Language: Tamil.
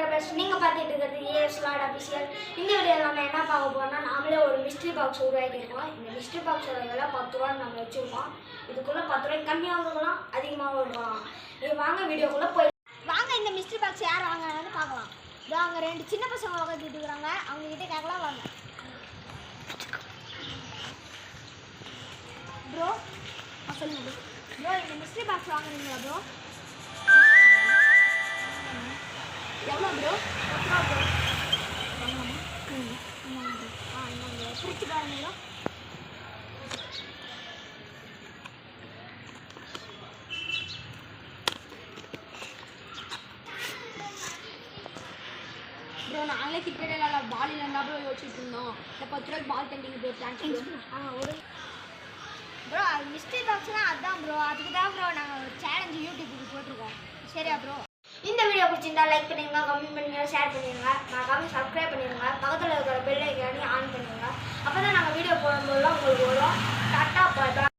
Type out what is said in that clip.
சப்ஸ்கிரைபர்ஸ் நீங்கள் பார்த்துட்டு இருக்கிறது ஏஎஸ் லாட் அபிஷியல் இந்த வீடியோ நம்ம என்ன பார்க்க போகிறோம்னா நாமளே ஒரு மிஸ்ட்ரி பாக்ஸ் உருவாக்கியிருக்கோம். இந்த மிஸ்ட்ரி பாக்ஸோட விலை பத்து ரூபான்னு நம்ம வச்சுருக்கோம். இதுக்குள்ளே பத்து ரூபாய்க்கு கம்மியாகவும் இருக்கலாம் அதிகமாகவும் இருக்கலாம். இது வாங்க வீடியோக்குள்ளே போய் வாங்க இந்த மிஸ்ட்ரி பாக்ஸ் யார் வாங்கினாலும் பார்க்கலாம். இதோ அங்கே ரெண்டு சின்ன பசங்க உட்காந்துட்டு இருக்கிறாங்க. அவங்ககிட்ட கேட்கலாம் வாங்க. ப்ரோ சொல்லுங்க ப்ரோ இந்த மிஸ்ட்ரி பாக்ஸ் வாங்குறீங்களா ப்ரோ ப்ரோ ப்ரோ ஆ இந்தாங்க பிரித்து பாருங்க ப்ரோ நாங்களே கிரிக்கெட் விளாட பால் இல்லைன்னா ப்ரோ யோசிச்சுட்டு இருந்தோம் இந்த பத்து ரூபாய்க்கு பால் தண்டிங்க ப்ரோ தேங்க்ஸ் ஆ ஒரு ப்ரோ அது மிஸ்ட்ரி பாக்ஸ்னால் அதுதான் ப்ரோ அதுக்கு தான் ப்ரோ நாங்கள் ஒரு சேலஞ்சு யூடியூப்புக்கு போட்டிருக்கோம் சரியா ப்ரோ இந்த வீடியோ பிடிச்சிருந்தா லைக் பண்ணிடுங்க கமெண்ட் பண்ணுங்க ஷேர் பண்ணிடுங்க மறக்காமல் சப்ஸ்கிரைப்